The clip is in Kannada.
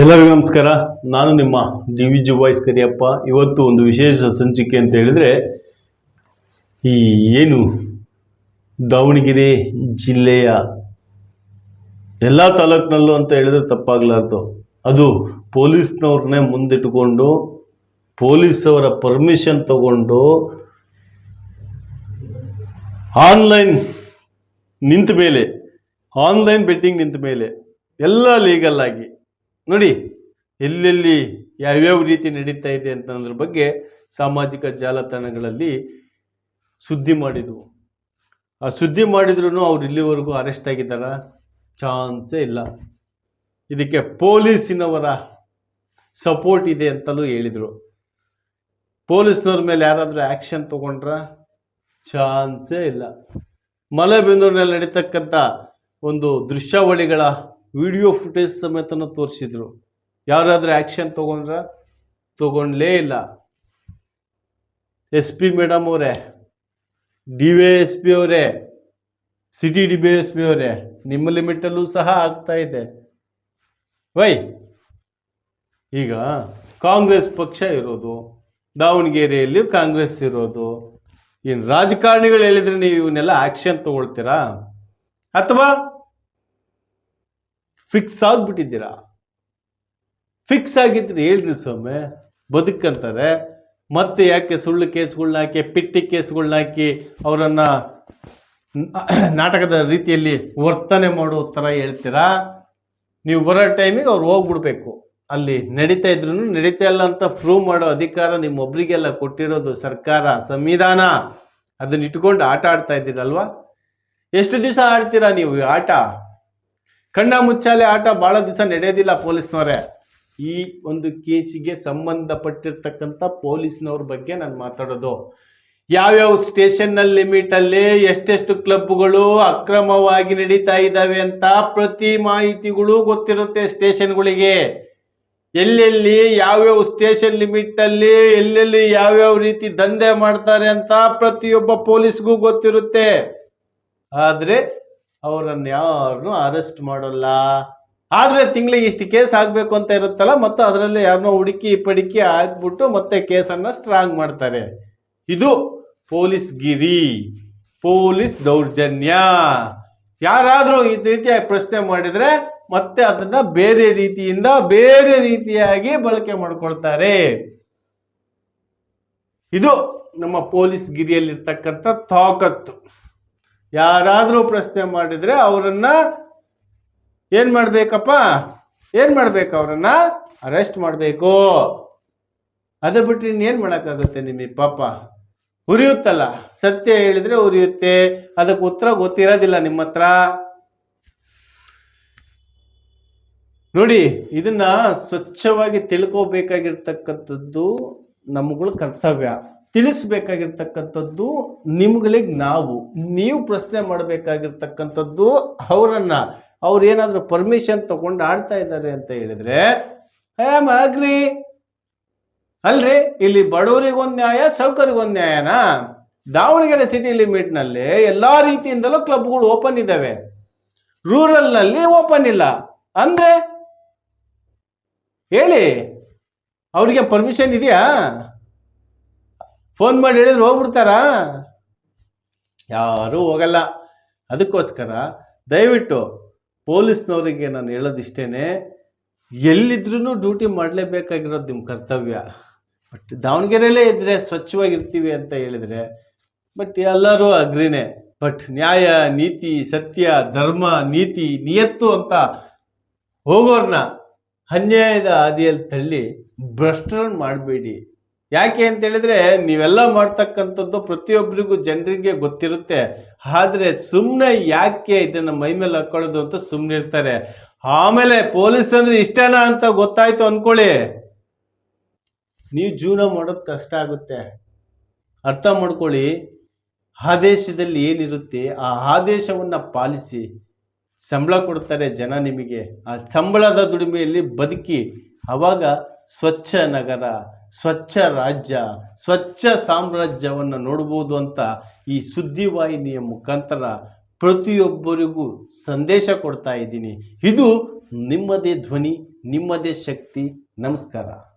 ಎಲ್ಲರಿಗೂ ನಮಸ್ಕಾರ. ನಾನು ನಿಮ್ಮ D V G voice Kariyappa. ಇವತ್ತು ಒಂದು ವಿಶೇಷ ಸಂಚಿಕೆ ಅಂತ ಹೇಳಿದ್ರೆ, ಈ ಏನು ದಾವಣಗೆರೆ ಜಿಲ್ಲೆಯ ಎಲ್ಲ ತಾಲೂಕಿನಲ್ಲೂ ಅಂತ ಹೇಳಿದ್ರೆ ತಪ್ಪಾಗಲಾರ್ದು. ಅದು ಪೊಲೀಸ್ನವ್ರನ್ನೇ ಮುಂದಿಟ್ಟುಕೊಂಡು ಪೊಲೀಸವರ ಪರ್ಮಿಷನ್ ತಗೊಂಡು ಆನ್ಲೈನ್ ನಿಂತ ಮೇಲೆ, ಆನ್ಲೈನ್ ಬೆಟ್ಟಿಂಗ್ ನಿಂತ ಮೇಲೆ, ಎಲ್ಲ ಲೀಗಲ್ ಆಗಿ ನೋಡಿ, ಎಲ್ಲೆಲ್ಲಿ ಯಾವ್ಯಾವ ರೀತಿ ನಡೀತಾ ಇದೆ ಅಂತ ಅನ್ನೋದ್ರ ಬಗ್ಗೆ ಸಾಮಾಜಿಕ ಜಾಲತಾಣಗಳಲ್ಲಿ ಸುದ್ದಿ ಮಾಡಿದ್ವು. ಆ ಸುದ್ದಿ ಮಾಡಿದ್ರೂ ಅವ್ರು ಇಲ್ಲಿವರೆಗೂ ಅರೆಸ್ಟ್ ಆಗಿದ್ದಾರ? ಚಾನ್ಸೇ ಇಲ್ಲ. ಇದಕ್ಕೆ ಪೊಲೀಸಿನವರ ಸಪೋರ್ಟ್ ಇದೆ ಅಂತಲೂ ಹೇಳಿದರು. ಪೊಲೀಸ್ನವ್ರ ಮೇಲೆ ಯಾರಾದರೂ ಆ್ಯಕ್ಷನ್ ತಗೊಂಡ್ರ? ಚಾನ್ಸೇ ಇಲ್ಲ. ಮಲೆಬೆಂದೂರಿನಲ್ಲಿ ನಡೀತಕ್ಕಂಥ ಒಂದು ದೃಶ್ಯಾವಳಿಗಳ ವಿಡಿಯೋ ಫುಟೇಜ್ ಸಮೇತನೂ ತೋರಿಸಿದ್ರು. ಯಾರಾದರೂ ಆ್ಯಕ್ಷನ್ ತಗೊಂಡ್ರ ತಗೊಂಡ್ಲೇ ಇಲ್ಲ. ಎಸ್ ಪಿ ಮೇಡಮ್ ಅವರೇ, ಡಿ ವೈ ಎಸ್ ಪಿ ಅವರೇ, city D B S P ಅವರೇ, ನಿಮ್ಮ ಲಿಮಿಟಲ್ಲೂ ಸಹ ಆಗ್ತಾ ಇದೆ. ವೈ, ಈಗ ಕಾಂಗ್ರೆಸ್ ಪಕ್ಷ ಇರೋದು, ದಾವಣಗೆರೆಯಲ್ಲಿ ಕಾಂಗ್ರೆಸ್ ಇರೋದು, ಏನು ರಾಜಕಾರಣಿಗಳು ಹೇಳಿದರೆ ನೀವು ಇವನ್ನೆಲ್ಲ ಆಕ್ಷನ್ ತಗೊಳ್ತೀರಾ? ಅಥವಾ ಫಿಕ್ಸ್ ಆಗ್ಬಿಟ್ಟಿದ್ದೀರಾ? ಫಿಕ್ಸ್ ಆಗಿದ್ರೆ ಹೇಳ್ರಿ ಸ್ವಾಮಿ, ಬದುಕಂತಾರೆ. ಮತ್ತೆ ಯಾಕೆ ಸುಳ್ಳು ಕೇಸ್ಗಳನ್ನ ಪಿಟ್ಟಿ ಕೇಸ್ಗಳನ್ನ ಹಾಕಿ ಅವರನ್ನ ನಾಟಕದ ರೀತಿಯಲ್ಲಿ ವರ್ತನೆ ಮಾಡೋ ಥರ ಹೇಳ್ತೀರಾ? ನೀವು ಬರೋ ಟೈಮಿಗೆ ಅವ್ರು ಹೋಗ್ಬಿಡ್ಬೇಕು. ಅಲ್ಲಿ ನಡೀತಾ ಇದ್ರು ನಡೀತಾ ಇಲ್ಲ ಅಂತ ಪ್ರೂವ್ ಮಾಡೋ ಅಧಿಕಾರ ನಿಮ್ಮೊಬ್ಬರಿಗೆಲ್ಲ ಕೊಟ್ಟಿರೋದು ಸರ್ಕಾರ, ಸಂವಿಧಾನ. ಅದನ್ನ ಇಟ್ಕೊಂಡು ಆಟ ಆಡ್ತಾ ಇದ್ದೀರಲ್ವಾ? ಎಷ್ಟು ದಿವಸ ಆಡ್ತೀರಾ ನೀವು ಆಟ? ಕಣ್ಣ ಮುಚ್ಚಾಲೆ ಆಟ ಬಹಳ ದಿವಸ ನಡೆಯೋದಿಲ್ಲ ಪೊಲೀಸ್ನವರೇ. ಈ ಒಂದು ಕೇಸಿಗೆ ಸಂಬಂಧಪಟ್ಟಿರ್ತಕ್ಕಂಥ ಪೊಲೀಸ್ನವ್ರ ಬಗ್ಗೆ ನಾನು ಮಾತಾಡೋದು. ಯಾವ್ಯಾವ ಸ್ಟೇಷನ್ನ ಲಿಮಿಟ್ ಅಲ್ಲಿ ಎಷ್ಟೆಷ್ಟು ಕ್ಲಬ್ಗಳು ಅಕ್ರಮವಾಗಿ ನಡೀತಾ ಇದ್ದಾವೆ ಅಂತ ಪ್ರತಿ ಮಾಹಿತಿಗಳು ಗೊತ್ತಿರುತ್ತೆ ಸ್ಟೇಷನ್ಗಳಿಗೆ. ಎಲ್ಲೆಲ್ಲಿ ಯಾವ್ಯಾವ ಸ್ಟೇಷನ್ ಲಿಮಿಟ್ ಅಲ್ಲಿ ಎಲ್ಲೆಲ್ಲಿ ಯಾವ್ಯಾವ ರೀತಿ ದಂಧೆ ಮಾಡ್ತಾರೆ ಅಂತ ಪ್ರತಿಯೊಬ್ಬ ಪೊಲೀಸ್ಗೂ ಗೊತ್ತಿರುತ್ತೆ. ಆದ್ರೆ ಅವರನ್ನ ಯಾರನ್ನೂ ಅರೆಸ್ಟ್ ಮಾಡೋಲ್ಲ. ಆದರೆ ತಿಂಗಳಿಗೆ ಇಷ್ಟು ಕೇಸ್ ಆಗಬೇಕು ಅಂತ ಇರುತ್ತಲ್ಲ, ಮತ್ತು ಅದರಲ್ಲಿ ಯಾರನ್ನೋ ಹುಡುಕಿ ಪಡಿಕಿ ಹಾಕ್ಬಿಟ್ಟು ಮತ್ತೆ ಕೇಸನ್ನ ಸ್ಟ್ರಾಂಗ್ ಮಾಡ್ತಾರೆ. ಇದು ಪೊಲೀಸ್ ಗಿರಿ, ಪೊಲೀಸ್ ದೌರ್ಜನ್ಯ. ಯಾರಾದರೂ ಈ ರೀತಿಯಾಗಿ ಪ್ರಶ್ನೆ ಮಾಡಿದ್ರೆ ಮತ್ತೆ ಅದನ್ನ ಬೇರೆ ರೀತಿಯಿಂದ ಬೇರೆ ರೀತಿಯಾಗಿ ಬಳಕೆ ಮಾಡ್ಕೊಳ್ತಾರೆ. ಇದು ನಮ್ಮ ಪೊಲೀಸ್ ಗಿರಿಯಲ್ಲಿರ್ತಕ್ಕಂಥ ತಾಕತ್ತು. ಯಾರಾದ್ರೂ ಪ್ರಶ್ನೆ ಮಾಡಿದರೆ ಅವರನ್ನ ಏನ್ ಮಾಡ್ಬೇಕಪ್ಪ? ಏನ್ ಮಾಡ್ಬೇಕು ಅವರನ್ನ? ಅರೆಸ್ಟ್ ಮಾಡಬೇಕು. ಅದು ಬಿಟ್ಟು ಇನ್ನೇನು ಮಾಡೋಕ್ಕಾಗುತ್ತೆ ನಿಮಗೆ ಪಾಪ? ಉರಿಯುತ್ತಲ್ಲ. ಸತ್ಯ ಹೇಳಿದ್ರೆ ಉರಿಯುತ್ತೆ. ಅದಕ್ಕೆ ಉತ್ತರ ಗೊತ್ತಿರೋದಿಲ್ಲ ನಿಮ್ಮ ಹತ್ರ ನೋಡಿ, ಇದನ್ನ ಸ್ವಚ್ಛವಾಗಿ ತಿಳ್ಕೋಬೇಕಾಗಿರ್ತಕ್ಕಂಥದ್ದು ನಮ್ಗಳ ಕರ್ತವ್ಯ. ತಿಳಿಸ್ಬೇಕಾಗಿರ್ತಕ್ಕಂಥದ್ದು ನಿಮ್ಗಳಿಗೆ ನಾವು. ನೀವು ಪ್ರಶ್ನೆ ಮಾಡಬೇಕಾಗಿರ್ತಕ್ಕಂಥದ್ದು ಅವರನ್ನು. ಅವ್ರು ಏನಾದರೂ ಪರ್ಮಿಷನ್ ತಗೊಂಡು ಆಡ್ತಾ ಇದ್ದಾರೆ ಅಂತ ಹೇಳಿದ್ರೆ ಆಮ್ ಅಗ್ರಿ ಅಲ್ರಿ? ಇಲ್ಲಿ ಬಡವರಿಗೊಂದು ನ್ಯಾಯ ಸೌಕರ್ಯಗೊಂದು ನ್ಯಾಯನಾ? ದಾವಣಗೆರೆ ಸಿಟಿ ಲಿಮಿಟ್ನಲ್ಲಿ ಎಲ್ಲಾ ರೀತಿಯಿಂದಲೂ ಕ್ಲಬ್ಗಳು ಓಪನ್ ಇದ್ದಾವೆ. ರೂರಲ್ನಲ್ಲಿ ಓಪನ್ ಇಲ್ಲ. ಅಂದ್ರೆ, ಹೇಳಿ, ಅವರಿಗೆ ಪರ್ಮಿಷನ್ ಇದೆಯಾ? ಫೋನ್ ಮಾಡಿ ಹೇಳಿದ್ರೆ ಹೋಗ್ಬಿಡ್ತಾರಾ? ಯಾರೂ ಹೋಗಲ್ಲ. ಅದಕ್ಕೋಸ್ಕರ ದಯವಿಟ್ಟು ಪೊಲೀಸ್ನವರಿಗೆ ನಾನು ಹೇಳೋದಿಷ್ಟೇನೆ ಎಲ್ಲಿದ್ರೂ ಡ್ಯೂಟಿ ಮಾಡಲೇಬೇಕಾಗಿರೋದು ನಿಮ್ಮ ಕರ್ತವ್ಯ. ಬಟ್ ದಾವಣಗೆರೆಯಲ್ಲೇ ಇದ್ರೆ ಸ್ವಚ್ಛವಾಗಿರ್ತೀವಿ ಅಂತ ಹೇಳಿದರೆ ಬಟ್ ಎಲ್ಲರೂ ಅಗ್ರಿನೇ. ಬಟ್ ನ್ಯಾಯ, ನೀತಿ, ಸತ್ಯ, ಧರ್ಮ, ನೀತಿ, ನಿಯತ್ತು ಅಂತ ಹೋಗೋರ್ನ ಅನ್ಯಾಯದ ಹಾದಿಯಲ್ಲಿ ತಳ್ಳಿ ಭ್ರಷ್ಟರನ್ನು ಮಾಡಬೇಡಿ. ಯಾಕೆ ಅಂತ ಹೇಳಿದ್ರೆ ನೀವೆಲ್ಲ ಮಾಡ್ತಕ್ಕಂಥದ್ದು ಪ್ರತಿಯೊಬ್ಬರಿಗೂ ಜನರಿಗೆ ಗೊತ್ತಿರುತ್ತೆ. ಆದ್ರೆ ಸುಮ್ಮನೆ ಯಾಕೆ ಇದನ್ನ ಮೈ ಮೇಲೆ ಹಾಕೊಳ್ಳೋದು ಅಂತ ಸುಮ್ಮನೆ ಇರ್ತಾರೆ. ಆಮೇಲೆ ಪೊಲೀಸ್ ಅಂದ್ರೆ ಇಷ್ಟನಾ ಅಂತ ಗೊತ್ತಾಯ್ತು ಅನ್ಕೊಳ್ಳಿ. ನೀವು ಜೀವನ ಮಾಡೋದು ಕಷ್ಟ ಆಗುತ್ತೆ. ಅರ್ಥ ಮಾಡ್ಕೊಳ್ಳಿ. ಆದೇಶದಲ್ಲಿ ಏನಿರುತ್ತೆ, ಆ ಆದೇಶವನ್ನ ಪಾಲಿಸಿ ಸಂಬಳ ಕೊಡ್ತಾರೆ ಜನ ನಿಮಗೆ. ಆ ಸಂಬಳದ ದುಡಿಮೆಯಲ್ಲಿ ಬದುಕಿ. ಅವಾಗ ಸ್ವಚ್ಛ ನಗರ, ಸ್ವಚ್ಛ ರಾಜ್ಯ, ಸ್ವಚ್ಛ ಸಾಮ್ರಾಜ್ಯವನ್ನು ನೋಡ್ಬೋದು ಅಂತ ಈ ಸುದ್ದಿವಾಹಿನಿಯ ಮುಖಾಂತರ ಪ್ರತಿಯೊಬ್ಬರಿಗೂ ಸಂದೇಶ ಕೊಡ್ತಾ ಇದ್ದೀನಿ. ಇದು ನಿಮ್ಮದೇ ಧ್ವನಿ, ನಿಮ್ಮದೇ ಶಕ್ತಿ. ನಮಸ್ಕಾರ.